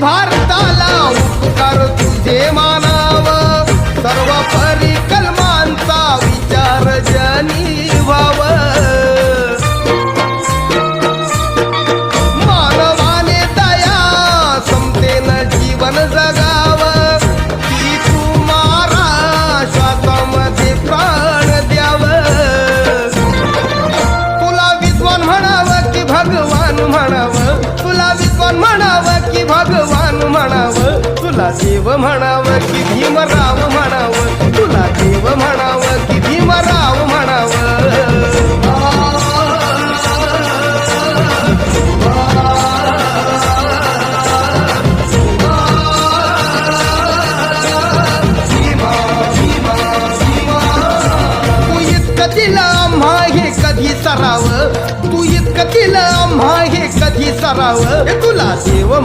भारताला उपकार तुझे मानाव. सर्व परिकल्मांचा विचार जनी व्हाव. मानवाने दया समतेन जीवन जगाव. तुला देव म्हणावं की भीमराव म्हणावं. तुला देव म्हणावं की भीमराव तू इतकं दिलं आम्हा हे कधी सराव? तू इतकं दिलं आम्हा हे कधी सराव? तुला देव